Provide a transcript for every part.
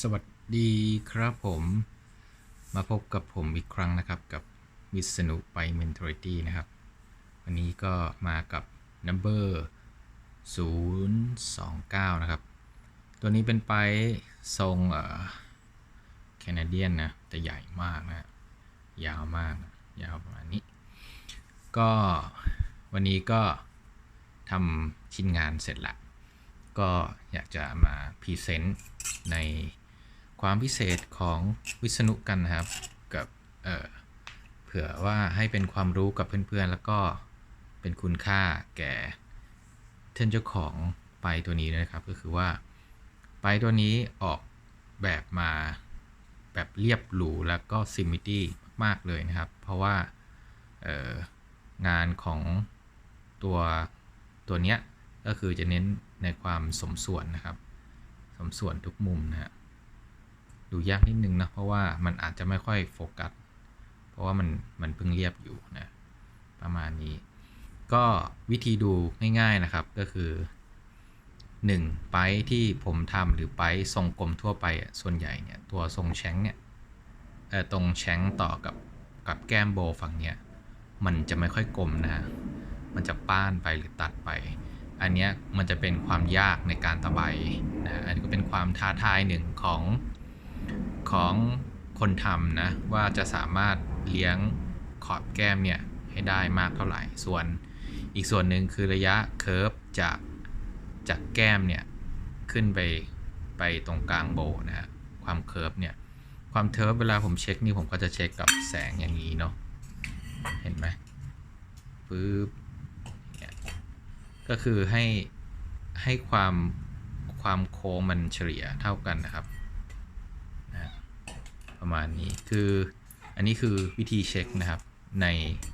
สวัสดีครับผมมาพบกับผมอีกครั้งนะครับกับวิษณุไป Mentality นะครับ วันนี้ก็มากับ Number 029 นะครับ ตัวนี้เป็นไปทรงแคนาเดียนนะแต่ใหญ่มากนะยาวมากยาวประมาณนี้ ก็วันนี้ก็ทำชิ้นงานเสร็จละ ก็อยากจะมาพรีเซนต์ในความพิเศษของวิษณุกันนะครับ กับเเผื่อว่าให้เป็นความรู้กับเพื่อนๆ แล้วก็เป็นคุณค่าแก่ท่านเจ้าของไปตัวนี้นะครับ ก็คือว่าไปตัวนี้ออกแบบมาแบบเรียบหรูแล้วก็ซิมิตี้มาก ๆ เลยนะครับ เพราะว่างานของตัวตัวเนี้ยก็คือจะเน้น ในความสมส่วนนะครับ สมส่วนทุกมุมนะฮะดูยากนิดนึงนะเพราะว่ามันอาจจะไม่ค่อยโฟกัสเพราะว่ามันมันเพิ่งเรียบอยู่นะประมาณนี้ ก็วิธีดูง่ายๆนะครับก็คือ 1 ไปที่ผมทำหรือไปทรงกลมทั่วไปส่วนใหญ่เนี่ยตัวทรงแชงเนี่ยตรงแชงต่อกับกับแก้มโบฝั่งเนี้ยมันจะไม่ค่อยกลมนะฮะมันจะป้านไปหรือตัดไป อันนี้มันจะเป็นความยากในการตะไบนะอันนี้ก็เป็นความท้าทายหนึ่งของของคนทำนะว่าจะสามารถเลี้ยงขอบแก้มเนี่ยให้ได้มากเท่าไหร่ ส่วนอีกส่วนหนึ่งคือระยะเคิร์ฟจากจากแก้มเนี่ยขึ้นไปไปตรงกลางโบนะฮะความเคิร์ฟเนี่ยความเทิร์ฟเวลาผมเช็คนี่ผมก็จะเช็คกับแสงอย่างนี้เนาะเห็นไหมปึ๊บ ก็คือให้ให้ความความโค้งมันเฉลี่ยเท่ากันนะครับนะประมาณนี้คืออันนี้คือวิธีเช็คนะครับใน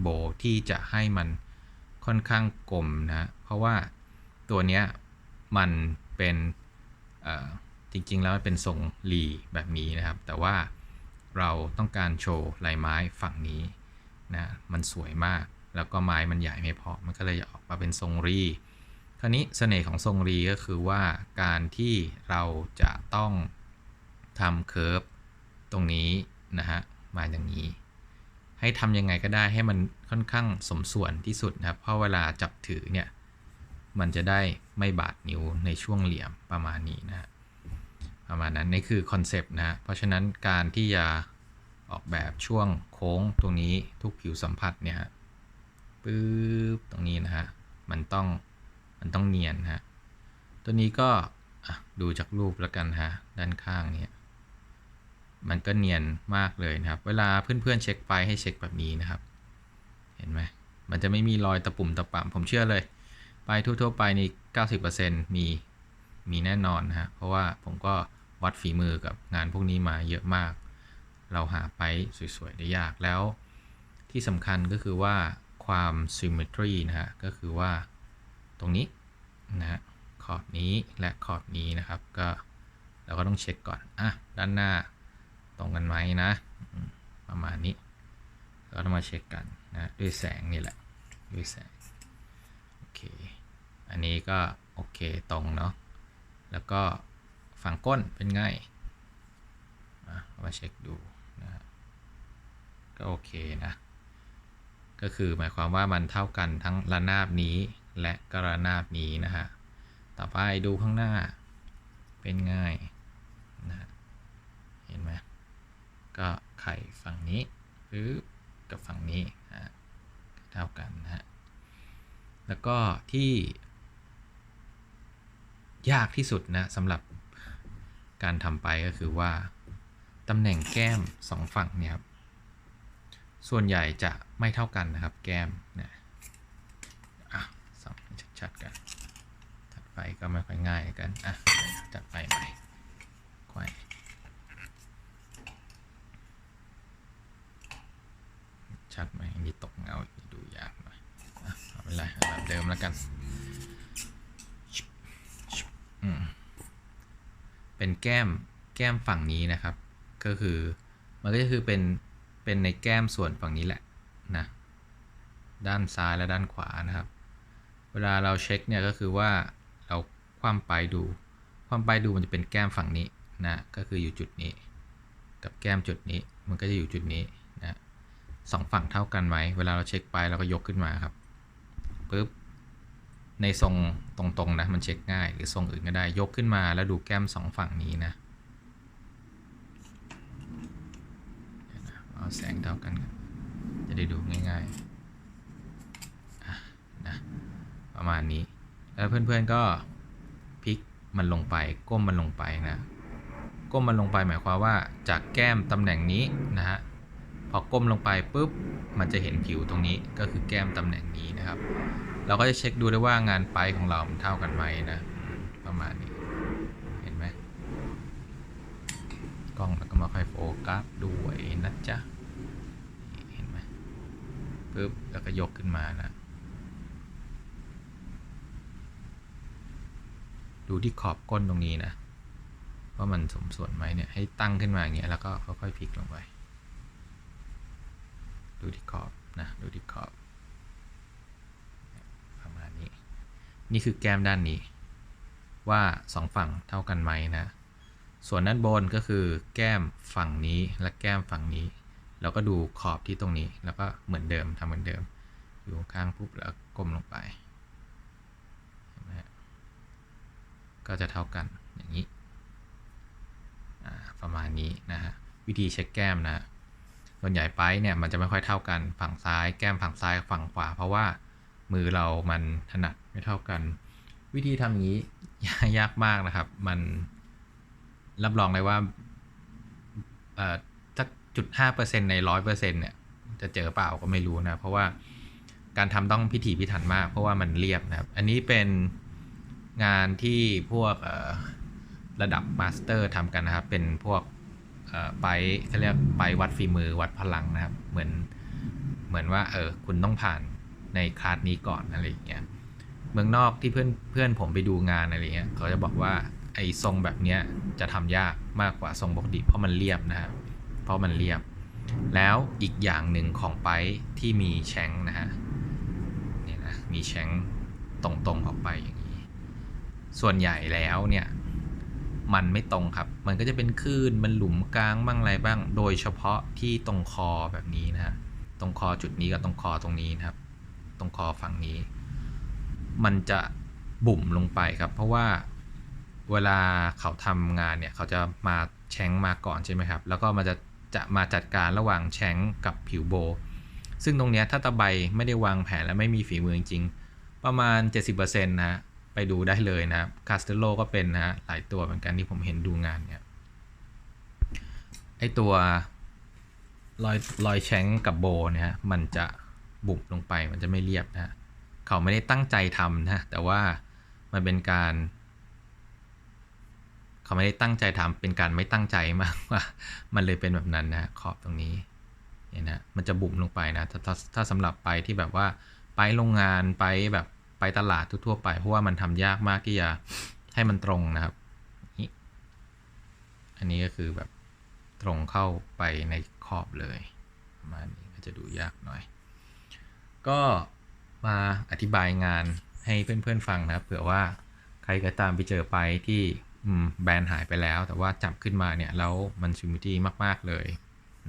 โบที่จะให้มันค่อนข้างกลมนะเพราะว่าตัวเนี้ยมันเป็นจริงๆแล้วมันเป็นทรงรีแบบนี้นะครับ แต่ว่าเราต้องการโชว์ลายไม้ฝั่งนี้นะมันสวยมาก แล้วก็ไม้มันใหญ่ไม่พอ มันก็เลยออกมาเป็นทรงรี คราวนี้เสน่ห์ของทรงรีก็คือว่าการที่เราจะต้องทำเคิร์ฟตรงนี้นะฮะ มาอย่างนี้ ให้ทำยังไงก็ได้ให้มันค่อนข้างสมส่วนที่สุดนะครับ เพราะเวลาจับถือเนี่ย มันจะได้ไม่บาดนิ้วในช่วงเหลี่ยมประมาณนี้นะฮะ ประมาณนั้นนี่คือคอนเซปต์นะฮะเพราะฉะนั้นการที่จะออกแบบช่วงโค้งตรงนี้ทุกผิวสัมผัสเนี่ยฮะ ปึ๊บตรงนี้นะฮะ มันต้อง มันต้องเนียนฮะ ตัวนี้ก็ดูจากรูปแล้วกันฮะ ด้านข้างเนี่ย มันก็เนียนมากเลยนะครับ เวลาเพื่อนๆเช็คไปให้เช็คแบบนี้นะครับ เห็นไหม มันจะไม่มีรอยตะปุ่มตะป่ำผมเชื่อเลยไปทั่วๆไปนี่90%มี มีแน่นอนนะฮะ เพราะว่าผมก็วัดฝีมือกับงานพวกนี้มาเยอะมาก เราหาไปสวยๆได้ยากแล้ว ที่สำคัญก็คือว่า ความ symmetry นะฮะ ก็คือว่าตรงนี้นะฮะ ขอบนี้และขอบนี้นะครับ ก็เราก็ต้องเช็คก่อน อะ ด้านหน้าตรงกันไหมนะ ประมาณนี้ ก็ต้องมาเช็คกันนะ ด้วยแสงนี่แหละ ด้วยแสง โอเค อันนี้ก็โอเคตรงเนาะ แล้วก็ฝั่งก้นเป็นไงมาเช็คดูนะก็โอเคนะ ก็คือหมายความว่ามันเท่ากันทั้งระนาบนี้และกระนาบนี้นะฮะ ต่อไปดูข้างหน้าเป็นง่ายนะเห็นไหมก็ไข่ฝั่งนี้หรือกับฝั่งนี้นะเท่ากันนะฮะ แล้วก็ที่ ยากที่สุดนะสำหรับการทำไปก็คือว่าตำแหน่งแก้มสองฝั่งเนี่ยครับ ส่วนใหญ่จะไม่เท่ากันนะครับแก้มนะอะสองชัดๆกันถัดไปก็ไม่ค่อยง่ายกันอะจัดไปใหม่ควายชัดไหมอันนี้ตกเงาดูยากหน่อยอะเอาเป็นไรเอาแบบเดิมแล้วกันอืมเป็นแก้มแก้มฝั่งนี้นะครับ ก็คือมันก็คือเป็น เป็นในแก้มส่วนฝั่งนี้แหละนะด้านซ้ายและด้านขวานะครับ เวลาเราเช็คเนี่ยก็คือว่าเราคว่ำไปดู คว่ำไปดูมันจะเป็นแก้มฝั่งนี้นะก็คืออยู่จุดนี้ กับแก้มจุดนี้มันก็จะอยู่จุดนี้นะสองฝั่งเท่ากันไหมเวลาเราเช็คไปเราก็ยกขึ้นมาครับปุ๊บในทรงตรงๆนะมันเช็คง่ายหรือทรงอื่นก็ได้ยกขึ้นมาแล้วดูแก้มสองฝั่งนี้นะเดี๋ยวนะเอา แสงเท่ากัน จะได้ดูง่ายๆนะประมาณนี้ แล้วเพื่อนๆก็พลิกมันลงไปก้มมันลงไปนะ ก้มมันลงไปหมายความว่าจากแก้มตำแหน่งนี้นะฮะพอก้มลงไปปุ๊บมันจะเห็นผิวตรงนี้ก็คือแก้มตำแหน่งนี้นะครับ เราก็จะเช็คดูได้ว่างานไปของเรามันเท่ากันไหมนะ ประมาณนี้เห็นไหมกล้องแล้วก็มาค่อยโฟกัสด้วยนะจ๊ะ ปุ๊บแล้วก็ยกขึ้นมานะ ดูที่ขอบก้นตรงนี้นะว่ามันสมส่วนไหมเนี่ยให้ตั้งขึ้นมาอย่างเงี้ยแล้วก็ค่อยๆพลิกลงไป ดูที่ขอบนะดูที่ขอบประมาณนี้ นี่คือแก้มด้านนี้ ว่าสองฝั่งเท่ากันไหมนะ ส่วนด้านบนก็คือแก้มฝั่งนี้และแก้มฝั่งนี้ แล้วก็ดูขอบที่ตรงนี้ แล้วก็เหมือนเดิมทำเหมือนเดิม อยู่ข้างปุ๊บแล้วก้มลงไป ก็จะเท่ากันอย่างนี้ ประมาณนี้นะฮะ วิธีเช็คแก้มนะ ส่วนใหญ่ไปเนี่ยมันจะไม่ค่อยเท่ากัน ฝั่งซ้ายแก้มฝั่งซ้ายฝั่งขวา เพราะว่ามือเรามันถนัดไม่เท่ากัน วิธีทำอย่างนี้ยากมากนะครับ มันรับรองเลยว่า จุดห้าเปอร์เซ็นในร้อยเปอร์เซ็นเนี่ยจะเจอเปล่าก็ไม่รู้นะ เพราะว่าการทำต้องพิถีพิถันมาก เพราะว่ามันเรียบนะครับ อันนี้เป็นงานที่พวกระดับมาสเตอร์ทำกันนะครับ เป็นพวกไปเขาเรียกไปวัดฝีมือวัดพลังนะครับ เหมือนเหมือนว่าเออคุณต้องผ่านในคลาสนี้ก่อนอะไรอย่างเงี้ยเมืองนอกที่เพื่อนเพื่อนผมไปดูงานอะไรเงี้ยเขาจะบอกว่าไอ้ทรงแบบเนี้ยจะทำยากมากกว่าทรงปกติเพราะมันเรียบนะครับ เพราะมันเรียบ แล้วอีกอย่างหนึ่งของไปที่มีแชงนะฮะเนี่ยนะมีแชงตรงๆออกไปอย่างนี้ ส่วนใหญ่แล้วเนี่ยมันไม่ตรงครับ มันก็จะเป็นคลื่น มันหลุมกลางบ้างอะไรบ้าง โดยเฉพาะที่ตรงคอแบบนี้นะฮะ ตรงคอจุดนี้กับตรงคอตรงนี้นะครับ ตรงคอฝั่งนี้ มันจะบุ่มลงไปครับ เพราะว่าเวลาเขาทำงานเนี่ย เขาจะมาแชงมาก่อนใช่ไหมครับ แล้วก็มันจะ จะมาจัดการระหว่างแชงกับผิวโบ ซึ่งตรงนี้ถ้าตะไบไม่ได้วางแผนและไม่มีฝีมือจริง ประมาณ 70%นะไปดูได้เลยนะครับคาสเตโลก็เป็นนะฮะหลายตัวเหมือนกันที่ผมเห็นดูงานเนี่ยไอตัวรอยรอยแชงกับโบเนี่ยมันจะบุบลงไปมันจะไม่เรียบนะฮะเขาไม่ได้ตั้งใจทำนะแต่ว่ามันเป็นการ เขาไม่ได้ตั้งใจทำเป็นการไม่ตั้งใจมากว่า มันเลยเป็นแบบนั้นนะขอบตรงนี้เนี่ยนะมันจะบุ๋มลงไปนะถ้าถ้าถ้าสำหรับไปที่แบบว่าไปโรงงานไปแบบไปตลาดทั่วๆไป เพราะว่ามันทำยากมากที่จะให้มันตรงนะครับนี่อันนี้ก็คือแบบตรงเข้าไปในขอบเลยประมาณนี้ก็จะดูยากหน่อย ก็มาอธิบายงานให้เพื่อนๆฟังนะครับเผื่อว่าใครก็ตามไปเจอไปที่ แบรนด์หายไปแล้ว แต่ว่าจับขึ้นมาเนี่ยแล้วมันชิมิตี้มาก ๆ เลย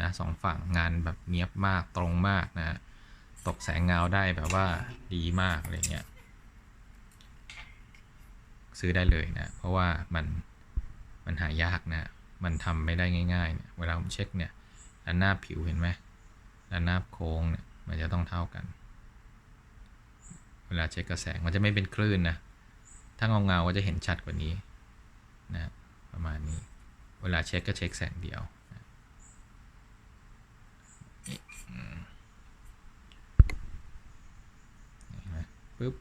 นะสองฝั่งงานแบบเนียบมากตรงมากนะ ตกแสงเงาได้แบบว่าดีมากอะไรเงี้ยซื้อได้เลยนะ เพราะว่ามันมันหายากนะ มันทำไม่ได้ง่ายๆเนี่ยเวลาผมเช็คเนี่ยด้านหน้าผิวเห็นไหมด้านหน้าโค้งเนี่ยมันจะต้องเท่ากัน เวลาเช็คกระแสงมันจะไม่เป็นคลื่นนะ ถ้าเงาเงาๆก็จะเห็นชัดกว่านี้ นะประมาณนี้ เวลาเช็คก็เช็คแสงเดียวนะปึ๊บ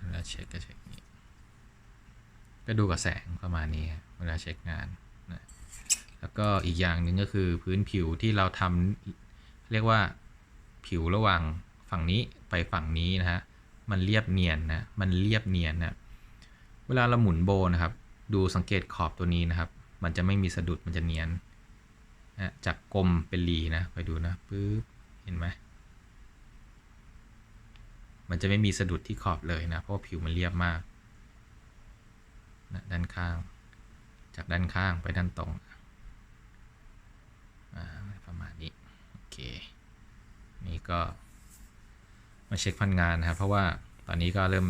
เวลาเช็คก็เช็คนี้ก็ดูกับแสงประมาณนี้ เวลาเช็คงานนะแล้วก็อีกอย่างหนึ่งก็คือพื้นผิวที่เราทำเรียกว่าผิวระหว่างฝั่งนี้ไปฝั่งนี้นะฮะ มันเรียบเนียนนะ มันเรียบเนียนนะ เวลาเราหมุนโบนะครับ ดูสังเกตขอบตัวนี้นะครับ มันจะไม่มีสะดุด มันจะเนียนนะจากกลมเป็นรีนะ ไปดูนะปึ๊บ เห็นไหม มันจะไม่มีสะดุดที่ขอบเลยนะ เพราะผิวมันเรียบมากนะด้านข้าง จากด้านข้างไปด้านตรงประมาณนี้ โอเค นี่ก็ มาเช็คพันงานนะครับเพราะว่าตอนนี้ก็เริ่ม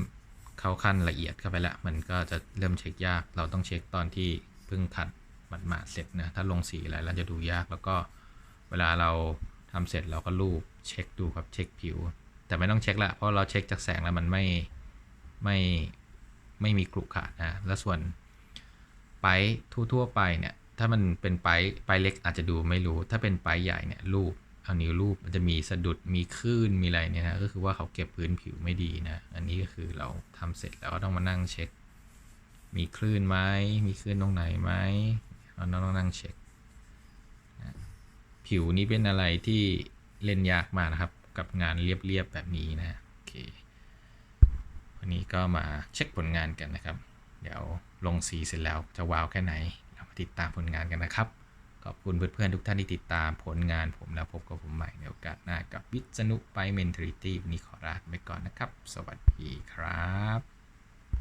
เข้าขั้นละเอียดเข้าไปแล้ว มันก็จะเริ่มเช็คยาก เราต้องเช็คตอนที่เพิ่งขัดหมาดๆเสร็จนะถ้าลงสีอะไรแล้วจะดูยากแล้วก็เวลาเราทำเสร็จเราก็รูปเช็คดูครับเช็คผิว แต่ไม่ต้องเช็คละเพราะเราเช็คจากแสงแล้วมันไม่ไม่ไม่มีกรุขระนะแล้วส่วนไปทั่วๆไปเนี่ยถ้ามันเป็นไปไปเล็กอาจจะดูไม่รู้ ถ้าเป็นไปใหญ่เนี่ยรูป เอานิ้วรูปมันจะมีสะดุดมีคลื่นมีอะไรเนี่ยนะก็คือว่าเขาเก็บพื้นผิวไม่ดีนะ อันนี้ก็คือเราทำเสร็จแล้วก็ต้องมานั่งเช็ค มีคลื่นไหมมีคลื่นตรงไหนไหมเราต้องนั่งเช็คนะผิวนี้เป็นอะไรที่เล่นยากมากนะครับ กับงานเรียบๆแบบนี้นะโอเควันนี้ก็มาเช็คผลงานกันนะครับ เดี๋ยวลงสีเสร็จแล้วจะว้าวแค่ไหน เรามาติดตามผลงานกันนะครับ ขอบคุณเพื่อนๆทุกท่านที่ติดตามผลงานผมแล้วพบกับผมใหม่ในโอกาสหน้ากับวิษณุไปเมนทริตี้วันนี้ขอลาไปก่อนนะครับ สวัสดีครับ